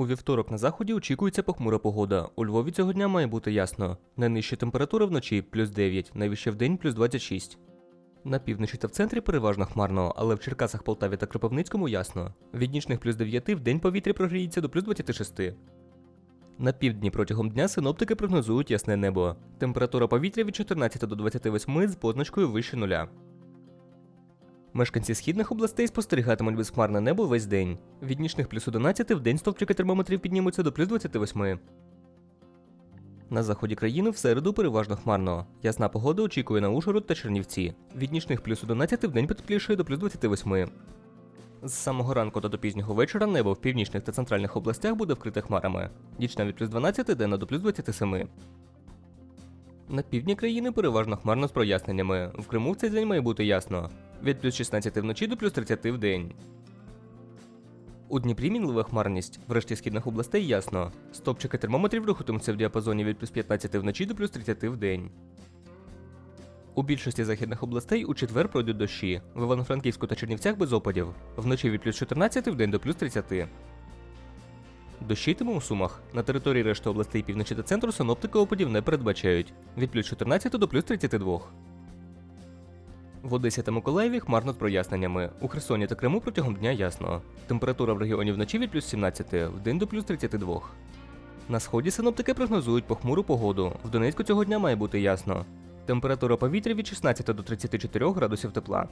У вівторок на заході очікується похмура погода. У Львові цього дня має бути ясно. Найнижча температура вночі плюс 9, найвища вдень плюс 26. На півночі та в центрі переважно хмарно, але в Черкасах, Полтаві та Кропивницькому ясно. Від нічних плюс 9 в день повітря прогріється до плюс 26. На півдні протягом дня синоптики прогнозують ясне небо. Температура повітря від 14 до 28 з позначкою вище нуля. Мешканці східних областей спостерігатимуть безхмарне небо весь день. Від нічних плюс 11 в день стовпчики термометрів піднімуться до плюс 28. На заході країни в середу переважно хмарно. Ясна погода очікує на Ужгород та Чернівці. Від нічних плюс 11 в день потеплішає до плюс 28. З самого ранку та до пізнього вечора небо в північних та центральних областях буде вкрите хмарами. Нічна від плюс 12 денна до плюс 27. На півдні країни переважно хмарно з проясненнями. В Криму в цей день має бути ясно. Від плюс 16 вночі до плюс 30 в день. У Дніпрі мінлива хмарність. В решті східних областей ясно. Стопчики термометрів рухатимуться в діапазоні від плюс 15 вночі до плюс 30 в день. У більшості західних областей у четвер пройдуть дощі. В Івано-Франківську та Чернівцях без опадів. Вночі від плюс 14 в день до плюс 30. Дощитиме у Сумах. На території решти областей півночі та центру синоптики опадів не передбачають. Від плюс 14 до плюс 32. В Одесі та Миколаєві хмарно з проясненнями. У Херсоні та Криму протягом дня ясно. Температура в регіоні вночі від плюс 17, в день до плюс 32. На сході синоптики прогнозують похмуру погоду. В Донецьку цього дня має бути ясно. Температура повітря від 16 до 34 градусів тепла.